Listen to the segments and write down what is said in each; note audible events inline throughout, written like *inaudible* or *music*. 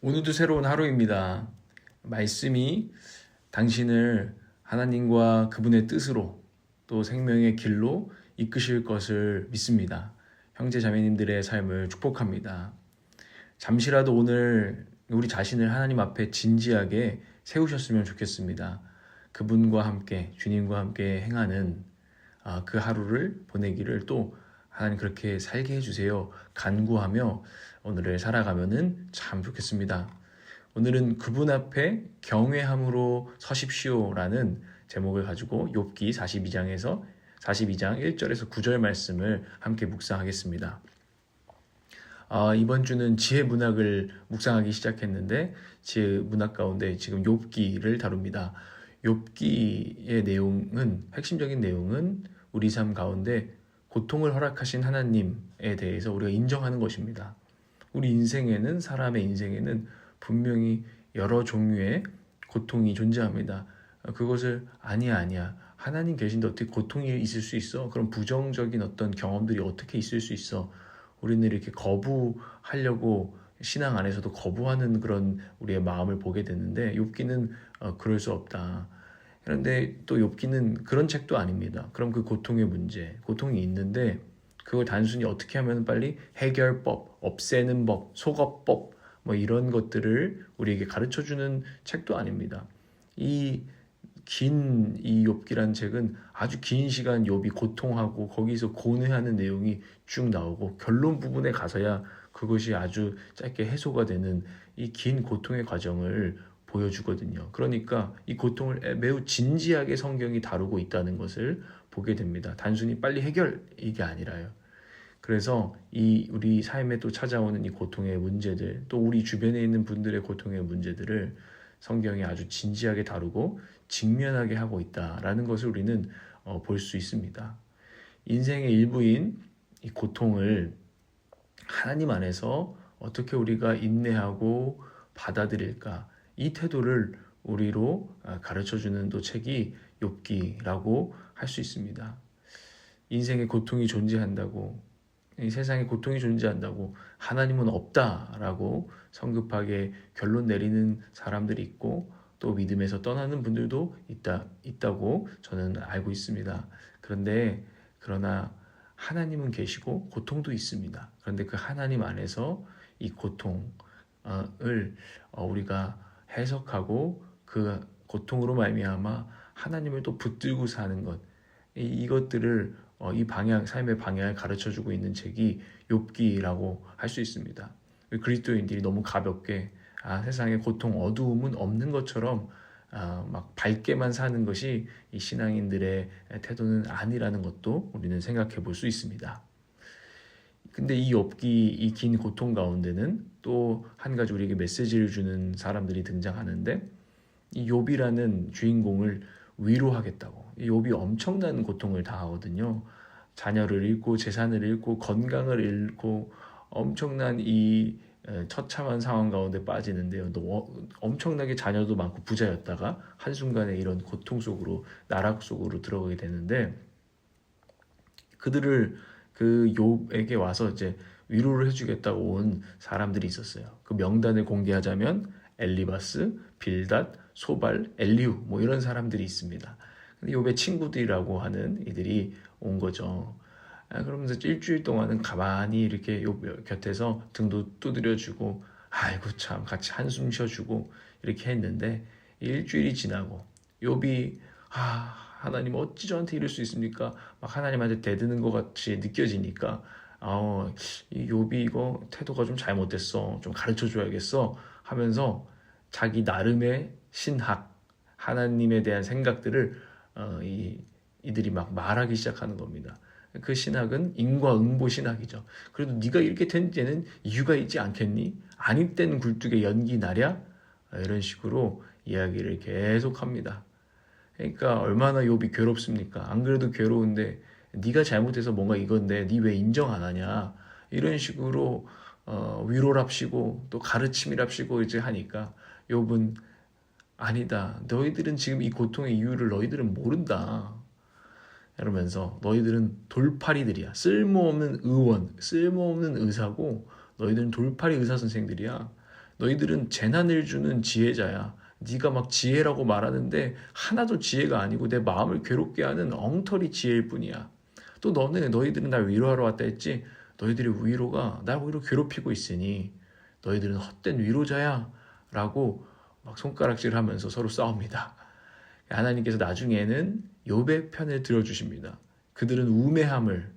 오늘도 새로운 하루입니다. 말씀이 당신을 하나님과 그분의 뜻으로 또 생명의 길로 이끄실 것을 믿습니다. 형제 자매님들의 삶을 축복합니다. 잠시라도 오늘 우리 자신을 하나님 앞에 진지하게 세우셨으면 좋겠습니다. 그분과 함께 주님과 함께 행하는 아, 그 하루를 보내기를 또 하나님 그렇게 살게 해주세요. 간구하며 오늘을 살아가면은 참 좋겠습니다. 오늘은 그분 앞에 경외함으로 서십시오라는 제목을 가지고 욥기 42장에서 42장 1절에서 9절 말씀을 함께 묵상하겠습니다. 아, 이번 주는 지혜 문학을 묵상하기 시작했는데 지혜 문학 가운데 지금 욥기를 다룹니다. 욥기의 내용은 핵심적인 내용은 우리 삶 가운데 고통을 허락하신 하나님에 대해서 우리가 인정하는 것입니다. 우리 인생에는 사람의 인생에는 분명히 여러 종류의 고통이 존재합니다. 그것을 아니야 아니야 하나님 계신데 어떻게 고통이 있을 수 있어? 그런 부정적인 어떤 경험들이 어떻게 있을 수 있어? 우리는 이렇게 거부하려고 신앙 안에서도 거부하는 그런 우리의 마음을 보게 되는데 욥기는 어, 그럴 수 없다. 그런데 또 욥기는 그런 책도 아닙니다. 그럼 그 고통의 문제, 고통이 있는데 그걸 단순히 어떻게 하면 빨리 해결법, 없애는 법, 속어법 뭐 이런 것들을 우리에게 가르쳐 주는 책도 아닙니다. 이 긴 이 욥기란 책은 아주 긴 시간 욥이 고통하고 거기서 고뇌하는 내용이 쭉 나오고 결론 부분에 가서야 그것이 아주 짧게 해소가 되는 이 긴 고통의 과정을 보여주거든요. 그러니까 이 고통을 매우 진지하게 성경이 다루고 있다는 것을 보게 됩니다. 단순히 빨리 해결 이게 아니라요. 그래서 이 우리 삶에 또 찾아오는 이 고통의 문제들, 또 우리 주변에 있는 분들의 고통의 문제들을 성경이 아주 진지하게 다루고 직면하게 하고 있다라는 것을 우리는 어, 볼 수 있습니다. 인생의 일부인 이 고통을 하나님 안에서 어떻게 우리가 인내하고 받아들일까 이 태도를 우리로 아, 가르쳐 주는 또 책이 욥기라고 할 수 있습니다. 인생의 고통이 존재한다고 이 세상에 고통이 존재한다고 하나님은 없다라고 성급하게 결론 내리는 사람들이 있고 또 믿음에서 떠나는 분들도 있다 있다고 저는 알고 있습니다. 그런데 그러나 하나님은 계시고 고통도 있습니다. 그런데 그 하나님 안에서 이 고통을 어, 우리가 해석하고 그 고통으로 말미암아 하나님을 또 붙들고 사는 것 이것들을 어, 이 방향 삶의 방향을 가르쳐 주고 있는 책이 욥기라고 할 수 있습니다. 그리스도인들이 너무 가볍게 아, 세상에 고통 어두움은 없는 것처럼 아, 막 밝게만 사는 것이 이 신앙인들의 태도는 아니라는 것도 우리는 생각해 볼 수 있습니다. 근데 이 욥기 이 긴 고통 가운데는 또 한 가지 우리에게 메시지를 주는 사람들이 등장하는데 이 욥이라는 주인공을 위로하겠다고. 이 욥이 엄청난 고통을 당하거든요. 자녀를 잃고 재산을 잃고 건강을 잃고 엄청난 이 처참한 상황 가운데 빠지는데요. 너 엄청나게 자녀도 많고 부자였다가 한순간에 이런 고통 속으로 나락 속으로 들어가게 되는데 그들을 그 욥에게 와서 이제 위로를 해주겠다고 온 사람들이 있었어요. 그 명단을 공개하자면 엘리바스, 빌닷, 소발, 엘리우 뭐 이런 사람들이 있습니다. 근데 욥의 친구들이라고 하는 이들이 온 거죠. 아, 그러면서 일주일 동안은 가만히 이렇게 욥 곁에서 등도 두드려주고 아이고 참 같이 한숨 쉬어주고 이렇게 했는데 일주일이 지나고 욥이 아 하나님 어찌 저한테 이럴 수 있습니까? 막 하나님한테 대드는 것 같이 느껴지니까 아, 이 욥이 이거 태도가 좀 잘못됐어. 좀 가르쳐 줘야겠어. 하면서 자기 나름의 신학, 하나님에 대한 생각들을 어, 이, 이들이 막 말하기 시작하는 겁니다. 그 신학은 인과응보 신학이죠. 그래도 네가 이렇게 된 데는 이유가 있지 않겠니? 아닐 땐 굴뚝에 연기 나랴? 이런 식으로 이야기를 계속합니다. 그러니까 얼마나 욥이 괴롭습니까? 안 그래도 괴로운데 네가 잘못해서 뭔가 이건데 네 왜 인정 안 하냐? 이런 식으로 어, 위로랍시고 또 가르침이랍시고 이제 하니까 욥은 아니다. 너희들은 지금 이 고통의 이유를 너희들은 모른다. 이러면서 너희들은 돌팔이들이야. 쓸모없는 의원, 쓸모없는 의사고 너희들은 돌팔이 의사 선생들이야. 너희들은 재난을 주는 지혜자야. 네가 막 지혜라고 말하는데 하나도 지혜가 아니고 내 마음을 괴롭게 하는 엉터리 지혜일 뿐이야. 또 너는 너희들은 날 위로하러 왔다 했지. 너희들의 위로가 날 오히려 괴롭히고 있으니 너희들은 헛된 위로자야. 라고 막 손가락질하면서 서로 싸웁니다. 하나님께서 나중에는 욥의 편을 들어주십니다. 그들은 우매함을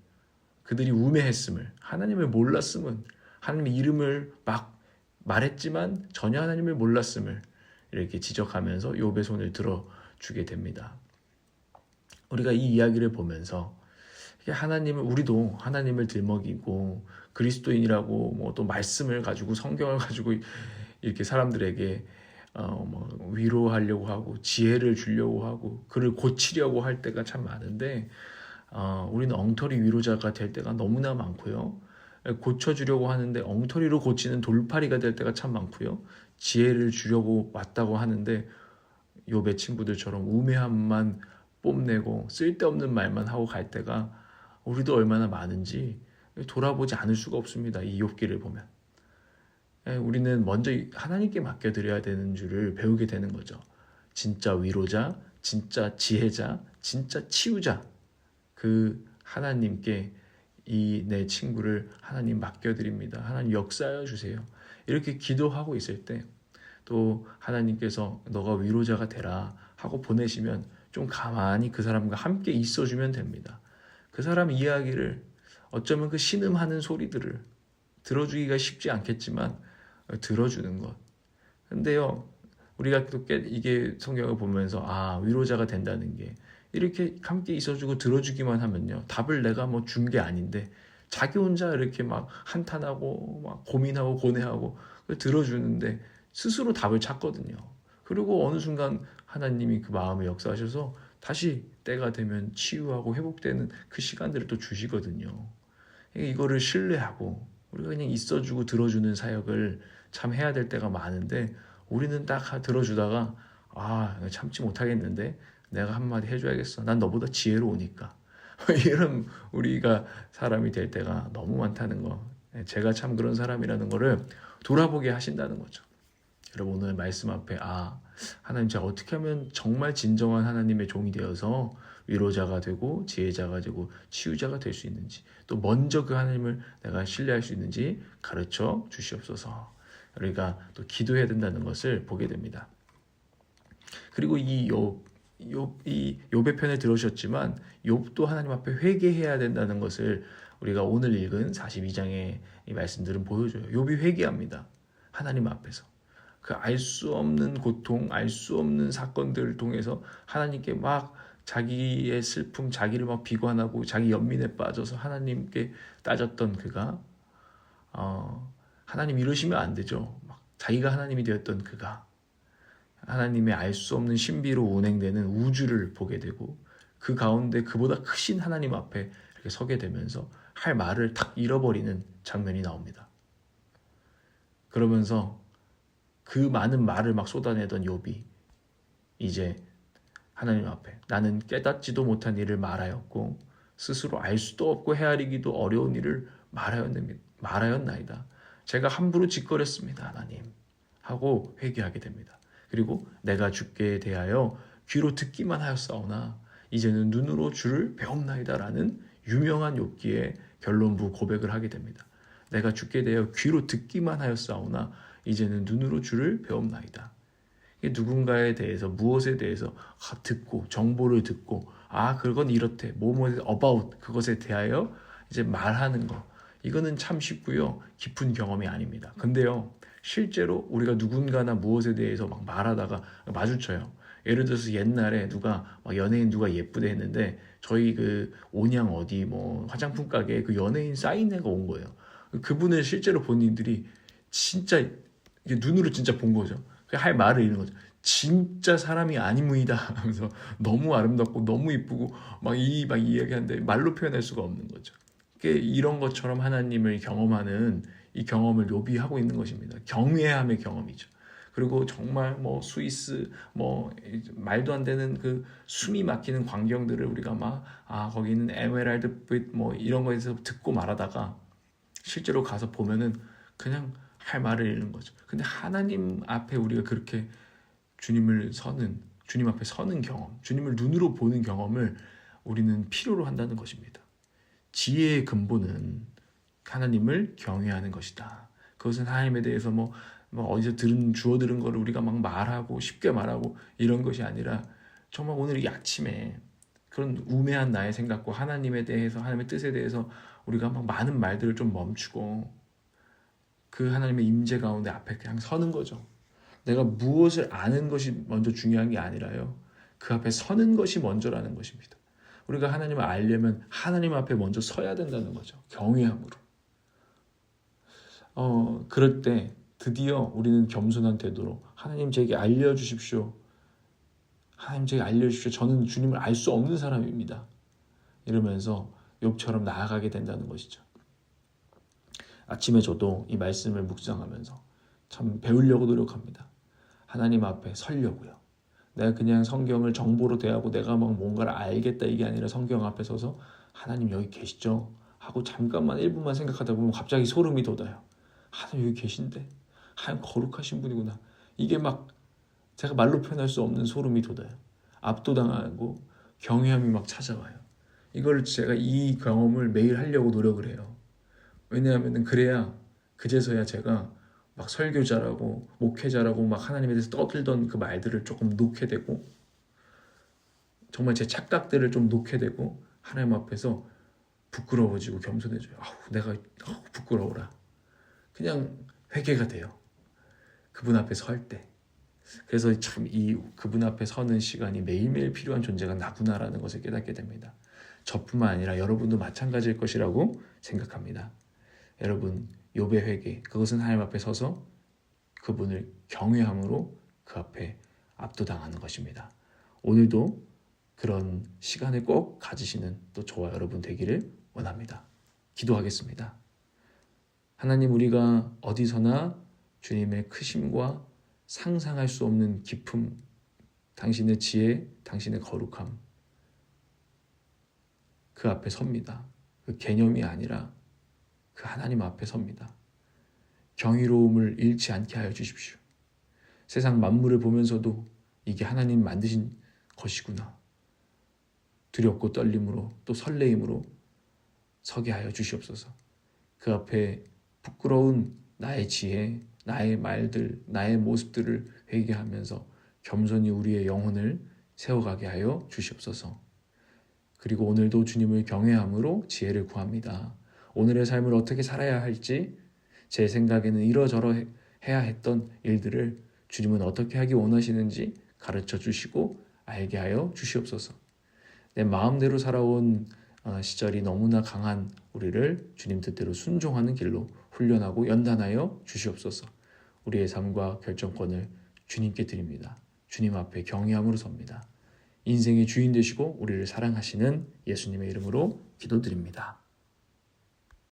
그들이 우매했음을 하나님을 몰랐음은 하나님의 이름을 막 말했지만 전혀 하나님을 몰랐음을 이렇게 지적하면서 욥의 손을 들어주게 됩니다. 우리가 이 이야기를 보면서 하나님을 우리도 하나님을 들먹이고 그리스도인이라고 뭐 또 말씀을 가지고 성경을 가지고 이렇게 사람들에게 어뭐 위로하려고 하고 지혜를 주려고 하고 그를 고치려고 할 때가 참 많은데 어 우리는 엉터리 위로자가 될 때가 너무나 많고요. 고쳐주려고 하는데 엉터리로 고치는 돌팔이가 될 때가 참 많고요. 지혜를 주려고 왔다고 하는데 요배 친구들처럼 우매함만 뽐내고 쓸데없는 말만 하고 갈 때가 우리도 얼마나 많은지 돌아보지 않을 수가 없습니다. 이 욥기를 보면. 예, 우리는 먼저 하나님께 맡겨드려야 되는 줄을 배우게 되는 거죠. 진짜 위로자, 진짜 지혜자, 진짜 치유자. 그 하나님께 이 내 친구를 하나님 맡겨드립니다. 하나님 역사하여 주세요. 이렇게 기도하고 있을 때 또 하나님께서 너가 위로자가 되라 하고 보내시면 좀 가만히 그 사람과 함께 있어주면 됩니다. 그 사람 이야기를 어쩌면 그 신음하는 소리들을 들어주기가 쉽지 않겠지만 들어주는 것. 근데요, 우리가 또 깨, 이게 성경을 보면서 아 위로자가 된다는 게 이렇게 함께 있어주고 들어주기만 하면요 답을 내가 뭐 준 게 아닌데 자기 혼자 이렇게 막 한탄하고 막 고민하고 고뇌하고 들어주는데 스스로 답을 찾거든요. 그리고 어느 순간 하나님이 그 마음에 역사하셔서 다시 때가 되면 치유하고 회복되는 그 시간들을 또 주시거든요. 이거를 신뢰하고 우리가 그냥 있어주고 들어주는 사역을 참 해야 될 때가 많은데 우리는 딱 들어주다가 아 참지 못하겠는데 내가 한마디 해줘야겠어. 난 너보다 지혜로우니까. *laughs* 이런 우리가 사람이 될 때가 너무 많다는 거. 제가 참 그런 사람이라는 거를 돌아보게 하신다는 거죠. 여러분 오늘 말씀 앞에 아 하나님 제가 어떻게 하면 정말 진정한 하나님의 종이 되어서 위로자가 되고 지혜자가 되고 치유자가 될 수 있는지 또 먼저 그 하나님을 내가 신뢰할 수 있는지 가르쳐 주시옵소서. 우리가 또 기도해야 된다는 것을 보게 됩니다. 그리고 이 욥, 욥이 욥의 편에 들으셨지만 욥도 하나님 앞에 회개해야 된다는 것을 우리가 오늘 읽은 42장의 이 말씀들은 보여줘요. 욥이 회개합니다. 하나님 앞에서. 그 알 수 없는 고통, 알 수 없는 사건들을 통해서 하나님께 막 자기의 슬픔, 자기를 막 비관하고 자기 연민에 빠져서 하나님께 따졌던 그가 어, 하나님 이러시면 안 되죠. 막 자기가 하나님이 되었던 그가 하나님의 알 수 없는 신비로 운행되는 우주를 보게 되고 그 가운데 그보다 크신 하나님 앞에 이렇게 서게 되면서 할 말을 탁 잃어버리는 장면이 나옵니다. 그러면서 그 많은 말을 막 쏟아내던 욥이 이제 하나님 앞에 나는 깨닫지도 못한 일을 말하였고 스스로 알 수도 없고 헤아리기도 어려운 일을 말하였나이다. 제가 함부로 짓거렸습니다, 하나님. 하고 회개하게 됩니다. 그리고 내가 주께 대하여 귀로 듣기만 하였사오나 이제는 눈으로 주를 배움나이다라는 유명한 욥기의 결론부 고백을 하게 됩니다. 내가 주께 대하여 귀로 듣기만 하였사오나 이제는 눈으로 주를 배움나이다. 누군가에 대해서 무엇에 대해서 듣고 정보를 듣고 아 그건 이렇대 뭐뭐에 about 그것에 대하여 이제 말하는 거 이거는 참 쉽고요 깊은 경험이 아닙니다. 근데요 실제로 우리가 누군가나 무엇에 대해서 막 말하다가 마주쳐요. 예를 들어서 옛날에 누가 연예인 누가 예쁘대 했는데 저희 그 온양 어디 뭐 화장품 가게에 그 연예인 사인회가 온 거예요. 그분을 실제로 본인들이 진짜 눈으로 진짜 본 거죠. 할 말을 잃는 거죠. 진짜 사람이 아니무이다 하면서 너무 아름답고 너무 이쁘고 막 이막 이야기하는데 말로 표현할 수가 없는 거죠. 이런 것처럼 하나님을 경험하는 이 경험을 요비 하고 있는 것입니다. 경외함의 경험이죠. 그리고 정말 뭐 스위스 뭐 말도 안 되는 그 숨이 막히는 광경들을 우리가 막 아 거기는 에메랄드 빛뭐 이런 거에서 듣고 말하다가 실제로 가서 보면은 그냥 할 말을 잃는 거죠. 근데 하나님 앞에 우리가 그렇게 주님을 서는 주님 앞에 서는 경험, 주님을 눈으로 보는 경험을 우리는 필요로 한다는 것입니다. 지혜의 근본은 하나님을 경외하는 것이다. 그것은 하나님에 대해서 뭐, 뭐 어디서 들은 주워 들은 거를 우리가 막 말하고 쉽게 말하고 이런 것이 아니라 정말 오늘 이 아침에 그런 우매한 나의 생각과 하나님에 대해서 하나님의 뜻에 대해서 우리가 막 많은 말들을 좀 멈추고 그 하나님의 임재 가운데 앞에 그냥 서는 거죠. 내가 무엇을 아는 것이 먼저 중요한 게 아니라요. 그 앞에 서는 것이 먼저라는 것입니다. 우리가 하나님을 알려면 하나님 앞에 먼저 서야 된다는 거죠. 경외함으로. 어, 그럴 때 드디어 우리는 겸손한 태도로 하나님 제게 알려주십시오. 하나님 제게 알려주십시오. 저는 주님을 알 수 없는 사람입니다. 이러면서 욥처럼 나아가게 된다는 것이죠. 아침에 저도 이 말씀을 묵상하면서 참 배우려고 노력합니다. 하나님 앞에 설려고요. 내가 그냥 성경을 정보로 대하고 내가 막 뭔가를 알겠다 이게 아니라 성경 앞에 서서 하나님 여기 계시죠? 하고 잠깐만 1분만 생각하다 보면 갑자기 소름이 돋아요. 하나님 여기 계신데 하나님 거룩하신 분이구나. 이게 막 제가 말로 표현할 수 없는 소름이 돋아요. 압도당하고 경외함이 막 찾아와요. 이걸 제가 이 경험을 매일 하려고 노력을 해요. 왜냐하면 그래야 그제서야 제가 막 설교자라고 목회자라고 막 하나님에 대해서 떠들던 그 말들을 조금 놓게 되고 정말 제 착각들을 좀 놓게 되고 하나님 앞에서 부끄러워지고 겸손해져요. 아우 내가 아우, 부끄러워라. 그냥 회개가 돼요. 그분 앞에 설 때. 그래서 참 이 그분 앞에 서는 시간이 매일매일 필요한 존재가 나구나라는 것을 깨닫게 됩니다. 저뿐만 아니라 여러분도 마찬가지일 것이라고 생각합니다. 여러분 욥의 회개 그것은 하나님 앞에 서서 그분을 경외함으로 그 앞에 압도당하는 것입니다. 오늘도 그런 시간을 꼭 가지시는 또 저와 여러분 되기를 원합니다. 기도하겠습니다. 하나님 우리가 어디서나 주님의 크심과 상상할 수 없는 기품, 당신의 지혜, 당신의 거룩함 그 앞에 섭니다. 그 개념이 아니라 그 하나님 앞에 섭니다. 경이로움을 잃지 않게 하여 주십시오. 세상 만물을 보면서도 이게 하나님 만드신 것이구나. 두렵고 떨림으로 또 설레임으로 서게 하여 주시옵소서. 그 앞에 부끄러운 나의 지혜, 나의 말들, 나의 모습들을 회개하면서 겸손히 우리의 영혼을 세워가게 하여 주시옵소서. 그리고 오늘도 주님을 경외함으로 지혜를 구합니다. 오늘의 삶을 어떻게 살아야 할지 제 생각에는 이러저러 해야 했던 일들을 주님은 어떻게 하기 원하시는지 가르쳐 주시고 알게 하여 주시옵소서. 내 마음대로 살아온 어, 시절이 너무나 강한 우리를 주님 뜻대로 순종하는 길로 훈련하고 연단하여 주시옵소서. 우리의 삶과 결정권을 주님께 드립니다. 주님 앞에 경외함으로 섭니다. 인생의 주인 되시고 우리를 사랑하시는 예수님의 이름으로 기도드립니다.